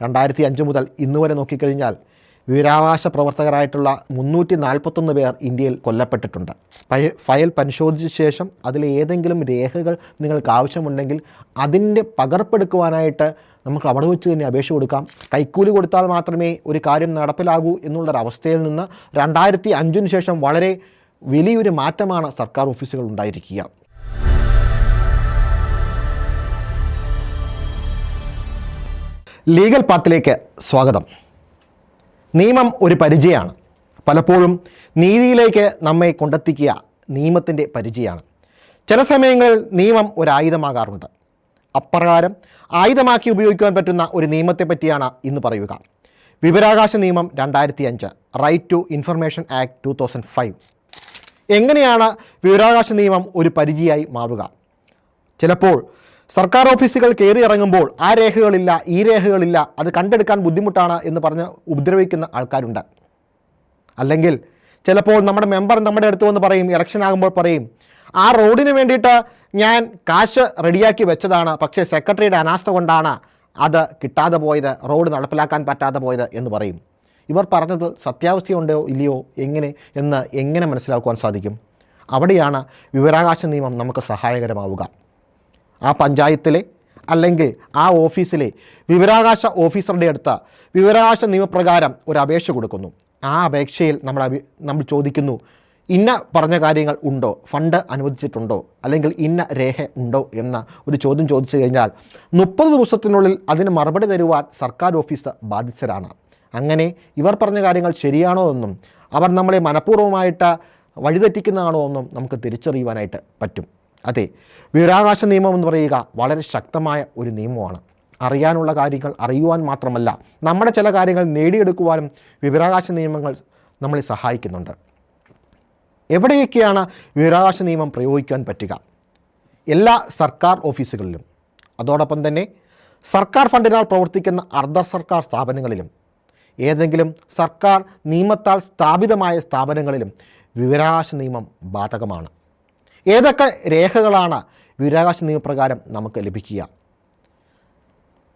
രണ്ടായിരത്തി അഞ്ച് മുതൽ ഇന്ന് വരെ നോക്കിക്കഴിഞ്ഞാൽ വിവരാവകാശ പ്രവർത്തകരായിട്ടുള്ള മുന്നൂറ്റി നാൽപ്പത്തൊന്ന് പേർ ഇന്ത്യയിൽ കൊല്ലപ്പെട്ടിട്ടുണ്ട്. ഫയൽ പരിശോധിച്ച ശേഷം അതിലെ ഏതെങ്കിലും രേഖകൾ നിങ്ങൾക്ക് ആവശ്യമുണ്ടെങ്കിൽ അതിന്റെ പകർപ്പെടുക്കുവാനായിട്ട് നമുക്ക് അവിടെ വെച്ച് തന്നെ അപേക്ഷ കൊടുക്കാം. കൈക്കൂലി കൊടുത്താൽ മാത്രമേ ഒരു കാര്യം നടപ്പിലാകൂ എന്നുള്ളൊരവസ്ഥയിൽ നിന്ന് രണ്ടായിരത്തി അഞ്ചിന് ശേഷം വളരെ വലിയൊരു മാറ്റമാണ് സർക്കാർ ഓഫീസുകൾ ഉണ്ടായിരിക്കുക. ലീഗൽ പാത്തിലേക്ക് സ്വാഗതം. നിയമം ഒരു പരിചയമാണ്. പലപ്പോഴും നീതിയിലേക്ക് നമ്മെ കൊണ്ടെത്തിക്കുക നിയമത്തിന്റെ പരിചയമാണ്. ചില സമയങ്ങളിൽ നിയമം ഒരു ആയുധമാകാറുണ്ട്. അപ്രകാരം ആയുധമാക്കി ഉപയോഗിക്കാൻ പറ്റുന്ന ഒരു നിയമത്തെ പറ്റിയാണ് ഇന്ന് പറയുക. വിവരാകാശ നിയമം രണ്ടായിരത്തി അഞ്ച് right to information act two thousand five എങ്ങനെയാണ് വിവരാകാശ നിയമം ഒരു പരിചയമായി മാറുക? ചിലപ്പോൾ സർക്കാർ ഓഫീസുകൾ കയറി ഇറങ്ങുമ്പോൾ ആ രേഖകളില്ല ഈ രേഖകളില്ല അത് കണ്ടെടുക്കാൻ ബുദ്ധിമുട്ടാണ് എന്ന് പറഞ്ഞ് ഉപദ്രവിക്കുന്ന ആൾക്കാരുണ്ട്. അല്ലെങ്കിൽ ചിലപ്പോൾ നമ്മുടെ മെമ്പർ നമ്മുടെ അടുത്ത് വന്ന് പറയും ഇലക്ഷൻ ആകുമ്പോൾ പറയും ആ റോഡിന് വേണ്ടിയിട്ട് ഞാൻ കാശ് റെഡിയാക്കി വെച്ചതാണ് പക്ഷേ സെക്രട്ടറിയുടെ അനാസ്ഥ കൊണ്ടാണ് അത് കിട്ടാതെ പോയത് റോഡ് നടപ്പിലാക്കാൻ പറ്റാതെ പോയത് എന്ന് പറയും. ഇവർ പറഞ്ഞത് സത്യാവസ്ഥയുണ്ടോ ഇല്ലയോ എങ്ങനെ എന്ന് എങ്ങനെ മനസ്സിലാക്കുവാൻ സാധിക്കും? അവിടെയാണ് വിവരാകാശ നിയമം നമുക്ക് സഹായകരമാവുക. ആ പഞ്ചായത്തിലെ അല്ലെങ്കിൽ ആ ഓഫീസിലെ വിവരാകാശ ഓഫീസറുടെ അടുത്ത് വിവരാകാശ നിയമപ്രകാരം ഒരു അപേക്ഷ കൊടുക്കുന്നു. ആ അപേക്ഷയിൽ നമ്മൾ നമ്മൾ ചോദിക്കുന്നു ഇന്ന പറഞ്ഞ കാര്യങ്ങൾ ഉണ്ടോ? ഫണ്ട് അനുവദിച്ചിട്ടുണ്ടോ? അല്ലെങ്കിൽ ഇന്ന രേഖ ഉണ്ടോ? എന്ന ഒരു ചോദ്യം ചോദിച്ചു കഴിഞ്ഞാൽ മുപ്പത് ദിവസത്തിനുള്ളിൽ അതിന് മറുപടി തരുവാൻ സർക്കാർ ഓഫീസ് ബാധിച്ചരാണ് അങ്ങനെ ഇവർ പറഞ്ഞ കാര്യങ്ങൾ ശരിയാണോ എന്നും അവർ നമ്മളെ മനഃപൂർവമായിട്ട് വഴിതെറ്റിക്കുന്നതാണോ എന്നും നമുക്ക് തിരിച്ചറിയുവാനായിട്ട് പറ്റും. അതെ വിവരാവകാശ നിയമം എന്ന് പറയുക വളരെ ശക്തമായ ഒരു നിയമമാണ്. അറിയാനുള്ള കാര്യങ്ങൾ അറിയുവാൻ മാത്രമല്ല നമ്മുടെ ചില കാര്യങ്ങൾ നേടിയെടുക്കുവാനും വിവരാവകാശ നിയമങ്ങൾ നമ്മളെ സഹായിക്കുന്നുണ്ട്. എവിടെയൊക്കെയാണ് വിവരാവകാശ നിയമം പ്രയോഗിക്കാൻ പറ്റുക? എല്ലാ സർക്കാർ ഓഫീസുകളിലും. അതോടൊപ്പം തന്നെ സർക്കാർ ഫണ്ടിനാൽ പ്രവർത്തിക്കുന്ന അർദ്ധ സർക്കാർ സ്ഥാപനങ്ങളിലും. ഏതെങ്കിലും സർക്കാർ നിയമത്താൽ സ്ഥാപിതമായ സ്ഥാപനങ്ങളിലും വിവരാവകാശ നിയമം ബാധകമാണ്. ഏതൊക്കെ രേഖകളാണ് വിവരാവകാശ നിയമപ്രകാരം നമുക്ക് ലഭിക്കുക?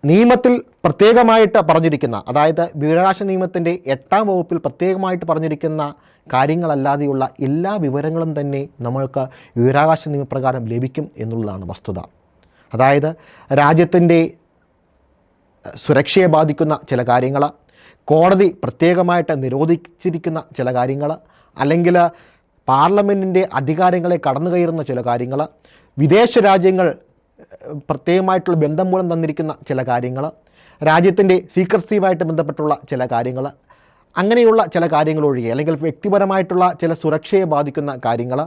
നിയമത്തിൽ പ്രത്യേകമായിട്ട് പറഞ്ഞിരിക്കുന്ന അതായത് വിവരാവകാശ നിയമത്തിന്റെ എട്ടാം വകുപ്പിൽ പ്രത്യേകമായിട്ട് പറഞ്ഞിരിക്കുന്ന കാര്യങ്ങളല്ലാതെയുള്ള എല്ലാ വിവരങ്ങളും തന്നെ നമ്മൾക്ക് വിവരാവകാശ നിയമപ്രകാരം ലഭിക്കും എന്നുള്ളതാണ് വസ്തുത. അതായത് രാജ്യത്തിന്റെ സുരക്ഷയെ ബാധിക്കുന്ന ചില കാര്യങ്ങൾ കോടതി പ്രത്യേകമായിട്ട് നിരോധിച്ചിരിക്കുന്ന ചില കാര്യങ്ങൾ അല്ലെങ്കിൽ പാർലമെന്റിന്റെ അധികാരങ്ങളെ കടന്നു കയറുന്ന ചില കാര്യങ്ങൾ വിദേശ രാജ്യങ്ങൾ പ്രത്യേകമായിട്ടുള്ള ബന്ധം മൂലം തന്നിരിക്കുന്ന ചില കാര്യങ്ങൾ രാജ്യത്തിന്റെ സീക്രസീവായിട്ട് ബന്ധപ്പെട്ടുള്ള ചില കാര്യങ്ങൾ അങ്ങനെയുള്ള ചില കാര്യങ്ങൾ ഒഴികെ അല്ലെങ്കിൽ വ്യക്തിപരമായിട്ടുള്ള ചില സുരക്ഷയെ ബാധിക്കുന്ന കാര്യങ്ങൾ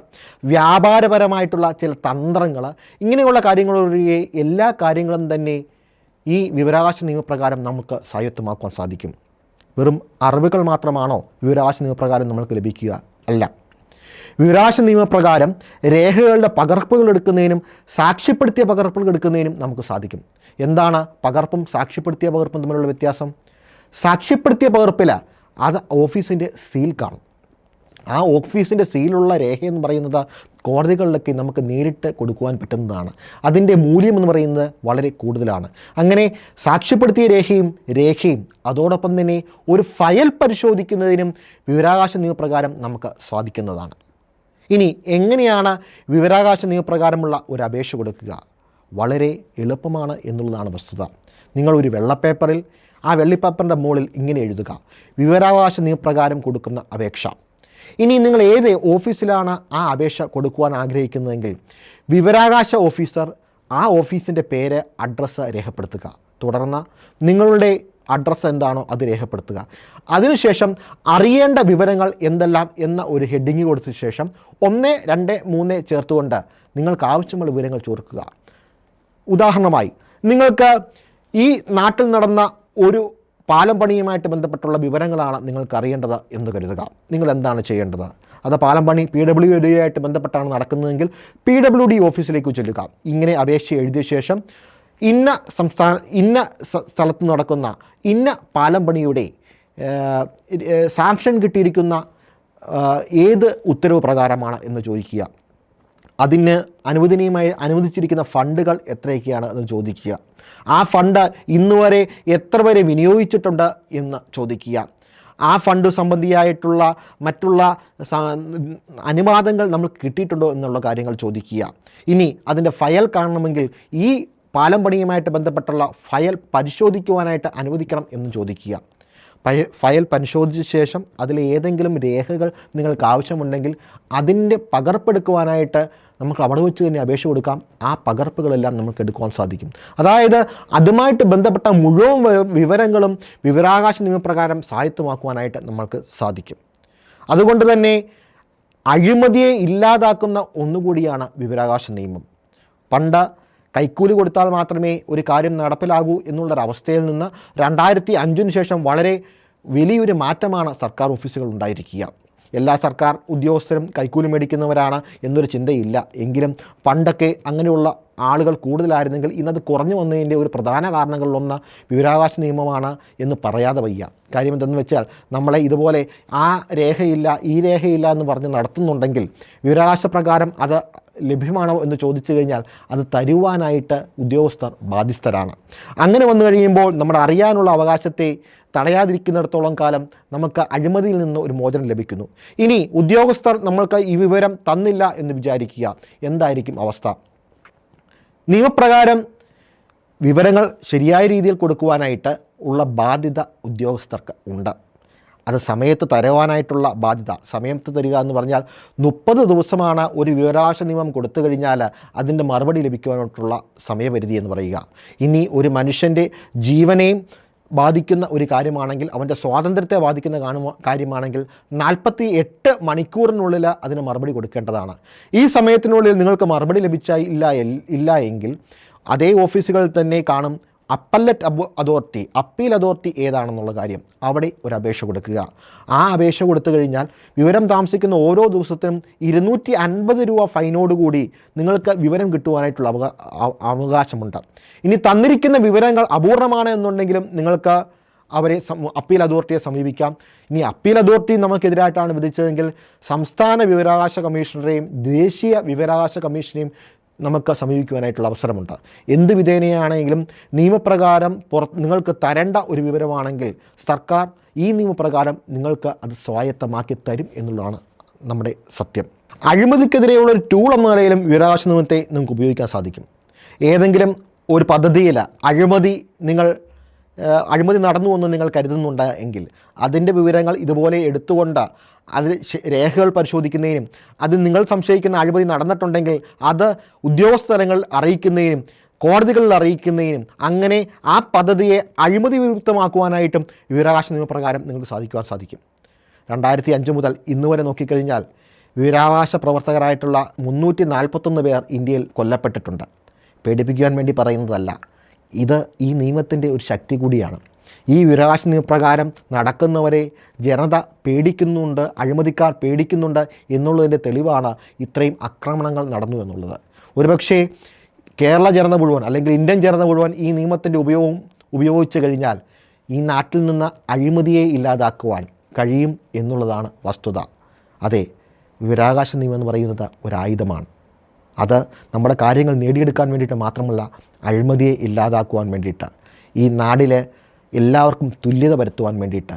വ്യാപാരപരമായിട്ടുള്ള ചില തന്ത്രങ്ങൾ ഇങ്ങനെയുള്ള കാര്യങ്ങൾ ഒഴികെ എല്ലാ കാര്യങ്ങളും തന്നെ ഈ വിവരാവകാശ നിയമപ്രകാരം നമുക്ക് സ്വായത്തമാക്കുവാൻ സാധിക്കും. വെറും അറിവുകൾ മാത്രമാണോ വിവരാവകാശ നിയമപ്രകാരം നമ്മൾക്ക് ലഭിക്കുക? അല്ല. വിവരാവകാശ നിയമപ്രകാരം രേഖകളുടെ പകർപ്പുകൾ എടുക്കുന്നതിനും സാക്ഷ്യപ്പെടുത്തിയ പകർപ്പുകൾ എടുക്കുന്നതിനും നമുക്ക് സാധിക്കും. എന്താണ് പകർപ്പും സാക്ഷ്യപ്പെടുത്തിയ പകർപ്പും തമ്മിലുള്ള വ്യത്യാസം? സാക്ഷ്യപ്പെടുത്തിയ പകർപ്പിൽ അത് ഓഫീസിന്റെ സീൽ കാണും ആ ഓഫീസിന്റെ സീലുള്ള രേഖ എന്ന് പറയുന്നത് കോടതികളിലൊക്കെ നമുക്ക് നേരിട്ട് കൊടുക്കുവാൻ പറ്റുന്നതാണ്. അതിന്റെ മൂല്യം എന്ന് പറയുന്നത് വളരെ കൂടുതലാണ്. അങ്ങനെ സാക്ഷ്യപ്പെടുത്തിയ രേഖയും രേഖയും അതോടൊപ്പം തന്നെ ഒരു ഫയൽ പരിശോധിക്കുന്നതിനും വിവരാകാശ നിയമപ്രകാരം നമുക്ക് സാധിക്കുന്നതാണ്. ഇനി എങ്ങനെയാണ് വിവരാകാശ നിയമപ്രകാരമുള്ള ഒരു അപേക്ഷ കൊടുക്കുക? വളരെ എളുപ്പമാണ് എന്നുള്ളതാണ് വസ്തുത. നിങ്ങൾ ഒരു വെള്ളപ്പേപ്പറിൽ ആ വെള്ളിപ്പേപ്പറിന്റെ മുകളിൽ ഇങ്ങനെ എഴുതുക. വിവരാവകാശ നിയമപ്രകാരം കൊടുക്കുന്ന അപേക്ഷ. ഇനി നിങ്ങൾ ഏത് ഓഫീസിലാണ് ആ അപേക്ഷ കൊടുക്കുവാൻ ആഗ്രഹിക്കുന്നതെങ്കിൽ വിവരാകാശ ഓഫീസർ ആ ഓഫീസിന്റെ പേര് അഡ്രസ്സ് രേഖപ്പെടുത്തുക. തുടർന്ന് നിങ്ങളുടെ അഡ്രസ്സ് എന്താണോ അത് രേഖപ്പെടുത്തുക. അതിനുശേഷം അറിയേണ്ട വിവരങ്ങൾ എന്തെല്ലാം എന്ന ഒരു ഹെഡിങ് കൊടുത്ത ശേഷം ഒന്ന് രണ്ട് മൂന്ന് ചേർത്തുകൊണ്ട് നിങ്ങൾക്ക് ആവശ്യമുള്ള വിവരങ്ങൾ ചേർക്കുക. ഉദാഹരണമായി നിങ്ങൾക്ക് ഈ നാട്ടിൽ നടന്ന ഒരു പാലം പണിയുമായിട്ട് ബന്ധപ്പെട്ടുള്ള വിവരങ്ങളാണ് നിങ്ങൾക്ക് അറിയേണ്ടത് എന്ന് കരുതുക. നിങ്ങൾ എന്താണ് ചെയ്യേണ്ടത്? അത് പാലം പണി പി ഡബ്ല്യു ഡി ആയിട്ട് ബന്ധപ്പെട്ടാണ് നടക്കുന്നതെങ്കിൽ പി ഡബ്ല്യു ഡി ഓഫീസിലേക്ക് ചെല്ലുക. ഇങ്ങനെ അപേക്ഷ എഴുതിയ ശേഷം ഇന്ന സംസ്ഥാന ഇന്ന സ്ഥലത്ത് നടക്കുന്ന ഇന്ന പാലം പണിയുടെ സാങ്ഷൻ കിട്ടിയിരിക്കുന്ന ഏത് ഉത്തരവ് പ്രകാരമാണ് എന്ന് ചോദിക്കുക. അതിന് അനുവദനീയമായി അനുവദിച്ചിരിക്കുന്ന ഫണ്ടുകൾ എത്രയൊക്കെയാണ് എന്ന് ചോദിക്കുക. ആ ഫണ്ട് ഇന്ന് വരെ എത്ര വരെ വിനിയോഗിച്ചിട്ടുണ്ട് എന്ന് ചോദിക്കുക. ആ ഫണ്ട് സംബന്ധിയായിട്ടുള്ള മറ്റുള്ള അനുവാദങ്ങൾ നമുക്ക് കിട്ടിയിട്ടുണ്ടോ എന്നുള്ള കാര്യങ്ങൾ ചോദിക്കുക. ഇനി അതിന്റെ ഫയൽ കാണണമെങ്കിൽ ഈ പാലം പണിയുമായിട്ട് ബന്ധപ്പെട്ടുള്ള ഫയൽ പരിശോധിക്കുവാനായിട്ട് അനുവദിക്കണം എന്ന് ചോദിക്കുക. ഫയൽ പരിശോധിച്ച ശേഷം അതിലെ ഏതെങ്കിലും രേഖകൾ നിങ്ങൾക്ക് ആവശ്യമുണ്ടെങ്കിൽ അതിന്റെ പകർപ്പെടുക്കുവാനായിട്ട് നമുക്ക് അവിടെ വെച്ച് തന്നെ അപേക്ഷ കൊടുക്കാം. ആ പകർപ്പുകളെല്ലാം നമുക്ക് എടുക്കുവാൻ സാധിക്കും. അതായത് അതുമായിട്ട് ബന്ധപ്പെട്ട മുഴുവൻ വിവരങ്ങളും വിവരാകാശ നിയമപ്രകാരം സാഹിത്യമാക്കുവാനായിട്ട് നമ്മൾക്ക് സാധിക്കും. അതുകൊണ്ട് തന്നെ അഴിമതിയെ ഇല്ലാതാക്കുന്ന ഒന്നുകൂടിയാണ് വിവരാകാശ നിയമം. പണ്ട് കൈക്കൂലി കൊടുത്താൽ മാത്രമേ ഒരു കാര്യം നടപ്പിലാകൂ എന്നുള്ളൊരവസ്ഥയിൽ നിന്ന് രണ്ടായിരത്തി അഞ്ചിന് ശേഷം വളരെ വലിയൊരു മാറ്റമാണ് സർക്കാർ ഓഫീസുകൾ ഉണ്ടായിരിക്കുക. എല്ലാ സർക്കാർ ഉദ്യോഗസ്ഥരും കൈക്കൂലി മേടിക്കുന്നവരാണ് എന്നൊരു ചിന്തയില്ല. എങ്കിലും പണ്ടൊക്കെ അങ്ങനെയുള്ള ആളുകൾ കൂടുതലായിരുന്നെങ്കിൽ ഇന്നത് കുറഞ്ഞു വന്നതിന്റെ ഒരു പ്രധാന കാരണങ്ങളിലൊന്ന് വിവരാവകാശ നിയമമാണ് എന്ന് പറയാതെ വയ്യ. കാര്യം എന്തെന്ന് വെച്ചാൽ നമ്മളെ ഇതുപോലെ ആ രേഖയില്ല ഈ രേഖയില്ല എന്ന് പറഞ്ഞ് നടത്തുന്നുണ്ടെങ്കിൽ വിവരാവകാശ പ്രകാരം അത് ലഭ്യമാണോ എന്ന് ചോദിച്ചു കഴിഞ്ഞാൽ അത് തരുവാനായിട്ട് ഉദ്യോഗസ്ഥർ ബാധ്യസ്ഥരാണ്. അങ്ങനെ വന്നു കഴിയുമ്പോൾ നമ്മുടെ അറിയാനുള്ള അവകാശത്തെ തടയാതിരിക്കുന്നിടത്തോളം കാലം നമുക്ക് അഴിമതിയിൽ നിന്ന് ഒരു മോചനം ലഭിക്കുന്നു. ഇനി ഉദ്യോഗസ്ഥർ നമ്മൾക്ക് ഈ വിവരം തന്നില്ല എന്ന് വിചാരിക്കുക എന്തായിരിക്കും അവസ്ഥ? നിയമപ്രകാരം വിവരങ്ങൾ ശരിയായ രീതിയിൽ കൊടുക്കുവാനായിട്ട് ഉള്ള ബാധ്യത ഉദ്യോഗസ്ഥർക്ക് ഉണ്ട്. അത് സമയത്ത് തരുവാനായിട്ടുള്ള ബാധ്യത. സമയത്ത് തരിക എന്ന് പറഞ്ഞാൽ മുപ്പത് ദിവസമാണ് ഒരു വിവരാവകാശ നിയമം കൊടുത്തു കഴിഞ്ഞാൽ അതിന്റെ മറുപടി ലഭിക്കുവാനായിട്ടുള്ള സമയപരിധി എന്ന് പറയുക. ഇനി ഒരു മനുഷ്യന്റെ ജീവനെയും ബാധിക്കുന്ന ഒരു കാര്യമാണെങ്കിൽ അവന്റെ സ്വാതന്ത്ര്യത്തെ ബാധിക്കുന്ന കാര്യമാണെങ്കിൽ നാൽപ്പത്തി എട്ട് മണിക്കൂറിനുള്ളിൽ അതിന് മറുപടി കൊടുക്കേണ്ടതാണ്. ഈ സമയത്തിനുള്ളിൽ നിങ്ങൾക്ക് മറുപടി ലഭിച്ച ഇല്ല ഇല്ല എങ്കിൽ അതേ ഓഫീസുകളിൽ തന്നെ കാണും അപ്പല്ലറ്റ് അതോറിറ്റി അപ്പീൽ അതോറിറ്റി ഏതാണെന്നുള്ള കാര്യം അവിടെ ഒരു അപേക്ഷ കൊടുക്കുക. ആ അപേക്ഷ കൊടുത്തു കഴിഞ്ഞാൽ വിവരം താമസിക്കുന്ന ഓരോ ദിവസത്തിനും ഇരുന്നൂറ്റി അൻപത് രൂപ ഫൈനോടുകൂടി നിങ്ങൾക്ക് വിവരം കിട്ടുവാനായിട്ടുള്ള അവകാ അവ- അവകാശമുണ്ട്. ഇനി തന്നിരിക്കുന്ന വിവരങ്ങൾ അപൂർണമാണ് എന്നുണ്ടെങ്കിലും നിങ്ങൾക്ക് അവരെ അപ്പീൽ അതോറിറ്റിയെ സമീപിക്കാം. ഇനി അപ്പീൽ അതോറിറ്റി നമുക്കെതിരായിട്ടാണ് വിധിച്ചതെങ്കിൽ സംസ്ഥാന വിവരാവകാശ കമ്മീഷണറെയും ദേശീയ വിവരാവകാശ കമ്മീഷനെയും നമുക്ക് സമീപിക്കുവാനായിട്ടുള്ള അവസരമുണ്ട്. എന്ത് വിധേനയാണെങ്കിലും നിയമപ്രകാരം പുറ നിങ്ങൾക്ക് തരേണ്ട ഒരു വിവരമാണെങ്കിൽ സർക്കാർ ഈ നിയമപ്രകാരം നിങ്ങൾക്ക് അത് സ്വായത്തമാക്കി തരും എന്നുള്ളതാണ് നമ്മുടെ സത്യം. അഴിമതിക്കെതിരെയുള്ള ഒരു ടൂൾ എന്ന നിലയിലും വിവരാവകാശ നിയമത്തെ നിങ്ങൾക്ക് ഉപയോഗിക്കാൻ സാധിക്കും. ഏതെങ്കിലും ഒരു പദ്ധതിയിൽ അഴിമതി നിങ്ങൾ അഴിമതി നടന്നു എന്ന് നിങ്ങൾ കരുതുന്നുണ്ട് എങ്കിൽ അതിന്റെ വിവരങ്ങൾ ഇതുപോലെ എടുത്തുകൊണ്ട് അത് ശ- രേഖകൾ പരിശോധിക്കുന്നതിനും അത് നിങ്ങൾ സംശയിക്കുന്ന അഴിമതി നടന്നിട്ടുണ്ടെങ്കിൽ അത് ഉദ്യോഗസ്ഥ തലങ്ങളിൽ അറിയിക്കുന്നതിനും കോടതികളിൽ അറിയിക്കുന്നതിനും അങ്ങനെ ആ പദ്ധതിയെ അഴിമതി വിമുക്തമാക്കുവാനായിട്ടും വിവരാവകാശ നിയമപ്രകാരം നിങ്ങൾക്ക് സാധിക്കുവാൻ സാധിക്കും. രണ്ടായിരത്തി അഞ്ച് മുതൽ ഇന്ന് വരെ നോക്കിക്കഴിഞ്ഞാൽ വിവരാവകാശ പ്രവർത്തകരായിട്ടുള്ള മുന്നൂറ്റി നാൽപ്പത്തൊന്ന് പേർ ഇന്ത്യയിൽ കൊല്ലപ്പെട്ടിട്ടുണ്ട്. പേടിപ്പിക്കുവാൻ വേണ്ടി പറയുന്നതല്ല. ഇത് ഈ നിയമത്തിന്റെ ഒരു ശക്തി കൂടിയാണ്. ഈ വിരാശ പ്രകാരം നടക്കുന്നവരെ ജനത പേടിക്കുന്നുണ്ട് അഴിമതിക്കാർ പേടിക്കുന്നുണ്ട് എന്നുള്ളതിന്റെ തെളിവാണ് ഇത്രയും ആക്രമണങ്ങൾ നടന്നു എന്നുള്ളത്. ഒരുപക്ഷേ കേരള ജനത മുഴുവൻ അല്ലെങ്കിൽ ഇന്ത്യൻ ജനത മുഴുവൻ ഈ നിയമത്തിന്റെ ഉപയോഗം ഉപയോഗിച്ചു കഴിഞ്ഞാൽ ഈ നാട്ടിൽ നിന്ന് അഴിമതിയെ ഇല്ലാതാക്കുവാൻ കഴിയും എന്നുള്ളതാണ് വസ്തുത. അതെ വിരാകാശ നിയമം എന്ന് പറയുന്നത് ഒരായുധമാണ്. അത് നമ്മുടെ കാര്യങ്ങൾ നേടിയെടുക്കാൻ വേണ്ടിയിട്ട് മാത്രമല്ല അഴിമതിയെ ഇല്ലാതാക്കുവാൻ വേണ്ടിയിട്ട്. ഈ നാടിലെ എല്ലാവർക്കും തുല്യത വരുത്തുവാൻ വേണ്ടിയിട്ട്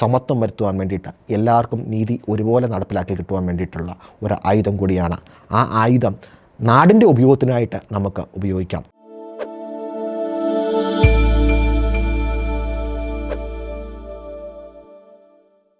സമത്വം വരുത്തുവാൻ വേണ്ടിയിട്ട് എല്ലാവർക്കും നീതി ഒരുപോലെ നടപ്പിലാക്കി കിട്ടുവാൻ വേണ്ടിയിട്ടുള്ള ഒരു ആയുധം കൂടിയാണ്. ആ ആയുധം നാടിന്റെ ഉപയോഗത്തിനായിട്ട് നമുക്ക് ഉപയോഗിക്കാം.